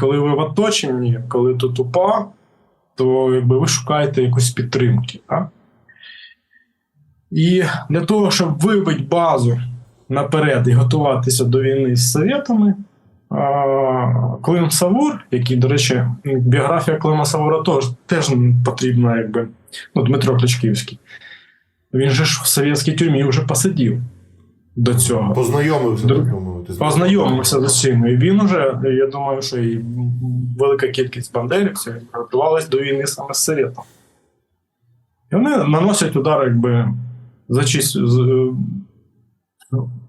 коли ви в оточенні, коли тут упа, то якби ви шукаєте якусь підтримки. Так? І для того, щоб вибити базу наперед і готуватися до війни з Совєтами, Клим Савур, який, до речі, біографія Клима Савура теж, теж потрібна, якби ну, Дмитро Кличківський. Він же ж в совєтській тюрмі вже посидів до цього. Познайомився, так з Познайомився з усім. І він уже, я думаю, що і велика кількість бандерівців готувалась до війни саме з Совєтом. І вони наносять удар, якби за чисть,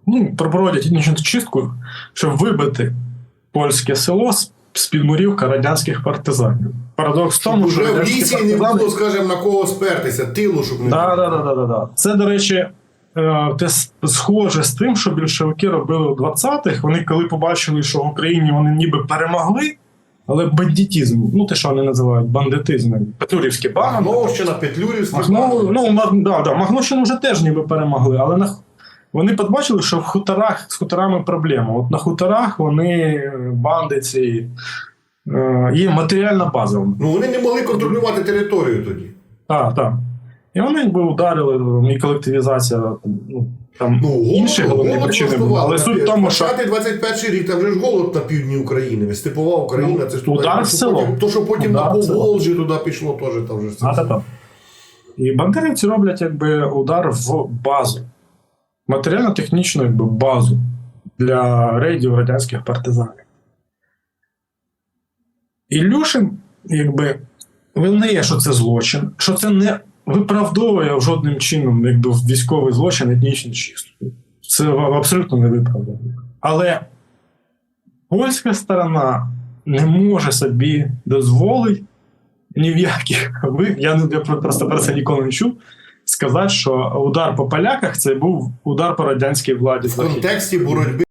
ну, проводять етнічну чистку, щоб вибити польське село з- підмурівка радянських партизанів. Парадокс в тому, що Уже в лісі не партизани- було, скажімо, на кого спертися, тилу, щоб не Да, да, да, да, да, да. Це, до речі, те схоже з тим, що більшовики робили у 20-х. Вони коли побачили, що в Україні вони ніби перемогли, але бандитізм, ну те, що вони називають бандитизм, Петлюрівські банди. Махновщина, Петлюрівська. Махно, ну, да, да, Махновщину вже теж ніби перемогли, але на, вони побачили, що в хуторах з хуторами проблема. От на хуторах вони е, банди ці. е, Є матеріальна база. Ну вони не могли контролювати територію тоді. Так, так. І вони якби ударили, і колективізація, там, ну, там Ну, інші головні причини були. Але суть в тому, що 21 рік, там вже ж голод на півдні України, степова Україна, це ж удар село. потім- То, що потім Удар на. Поволжі туди пішло, теж там вже це. А, та, та. І бандерівці роблять якби удар в базу. Матеріально-технічну якби, базу для рейдів радянських партизанів. Ілюшин, якби, визнає, що це злочин, що це не виправдовує жодним чином якби, військовий злочин етнічний чистку. Це абсолютно не виправдовує. Але польська сторона не може собі дозволити ні в яких я, не- я просто про це ніколи не чув. Сказати, що удар по поляках це був удар по радянській владі. В контексті боротьби